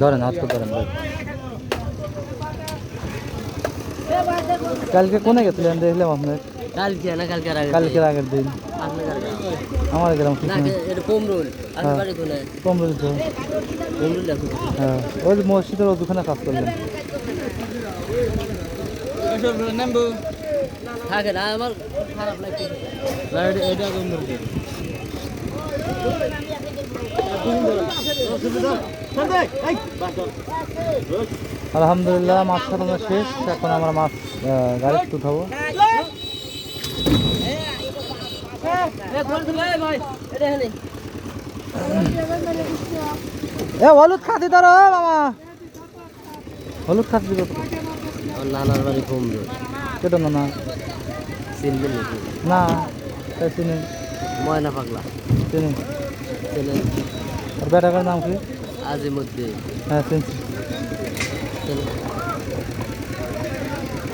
ধরেন হাত ধরেন। কালকে কোনে গেছিলেন? দেখলাম আপনার কালকে না কালকে আগে কালকের আগের দিন। আমার গ্রাম এটা কমরুল। তো। হ্যাঁ। ওই মসজিদের ওখানে কাজ করলেন। থাকে না আমার খারাপ লাগছে। এটা কমরুল। আলহামদুলিল্লাহ মাছ ছাড়ানো শেষ। এখন আমরা মাছ গাড়িতে উঠাবো। এ হলুদ খাতি ধরো মামা হলুদ খাতি দিব নানার বাড়ি কমরুল কেটে না না। চিনবেন না চিনি। ময়না পাগলা। চিনি। চেনেন। আর বেটাকার নাম কি? মধ্যে হ্যাঁ চিনছি।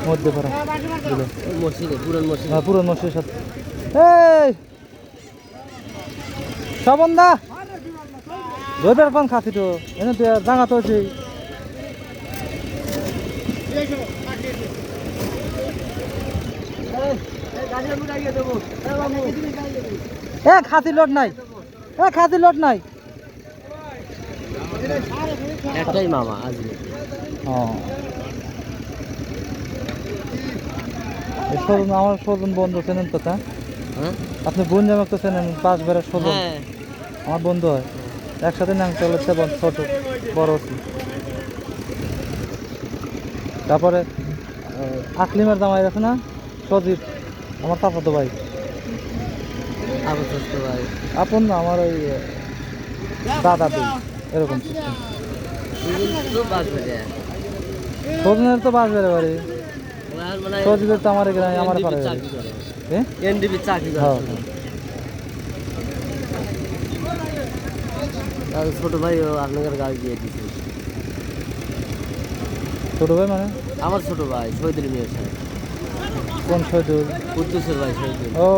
মধ্যে পারা মসজিদে পুরান মসজিদ। হ্যাঁ পুরো মসজিদের সাথে। এই! শ্রবণদা রোদের পান খাতি তো। এনে তো জাঙা তো আছে এ খাতি লোট নাই। এ খাতি লোট নাই। একটাই মামা আজকে। ও। সজন আমার সজন বন্ধু চেনেন তো তা? হ্যাঁ? আপনি বোন জামাক তো চেনেন পাঁচ বেড়ার সজন। হ্যাঁ। আমার বন্ধু হয়। একসাথে নাম চলে সেবন ছোট বড় তারপরে আকলিমের জামাই আছে না? সজিব আমার তাপাতো ভাই। ভাই। আপন না আমার ওই দাদা দুই এরকম। system। তো সজনের তো বাস বেড়ে বাড়ি। সজিবের তো আমার এখানে আমার চাকরি এনডিপি চাকরি ছোট ভাইও আপনাদের গাড়ি দিয়ে দিছে। ছোট ভাই মানে? আমার ছোট ভাই শহীদুল মিয়া সাহেব। কোন শহীদুল? কুদ্দুসের ভাই শহীদুল। ও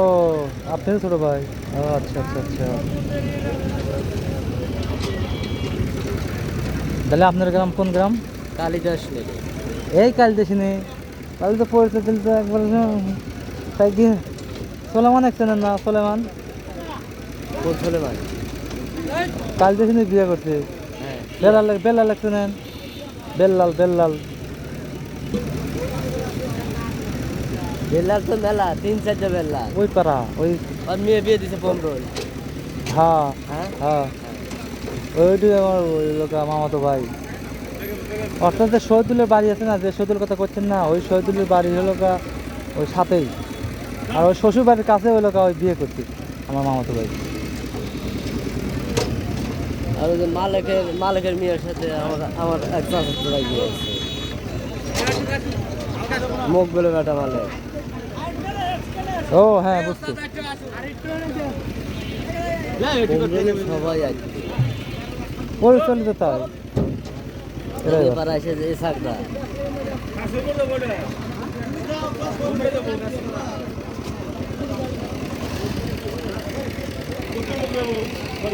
আপনার ছোট ভাই? ও আচ্ছা আচ্ছা আচ্ছা। তাহলে আপনার গ্রাম কোন গ্রাম? কালিদাস লেগে এই কাল দেখিনি তাহলে তো পড়তে দিলে তো একবার তাই কি? সোলেমান একছেন না সোলেমান? কোন ছোলে ভাই কাল বিয়ে করছে। হ্যাঁ। বেলাল বেলাল একছেন বেল্লাল বেল্লাল বেল্লার তো মেলা তিন চারটা বেল্লা। ওই পাড়া ওই আর মেয়ে বিয়ে দিছে পমরোল হ্যাঁ? হ্যাঁ। হ্যাঁ ওইটি আমার ওই লোক মামাতো ভাই অর্থাৎ যে শহীদুলের বাড়ি আছে না যে শহীদুল কথা করছেন না ওই শহীদুলের বাড়ি হলো ওই সাথেই আর ওই শ্বশুর বাড়ির কাছে ওই লোক ওই বিয়ে করছে আমার মামাতো ভাই আর ওই যে মালিকের মালিকের মেয়ের সাথে আমার আমার এক ভাই বিয়ে আছে মুখ বলে বেটা মালিক ও হ্যাঁ বুঝছি সবাই আছে পরিচালিত তাই এরাই ভালো।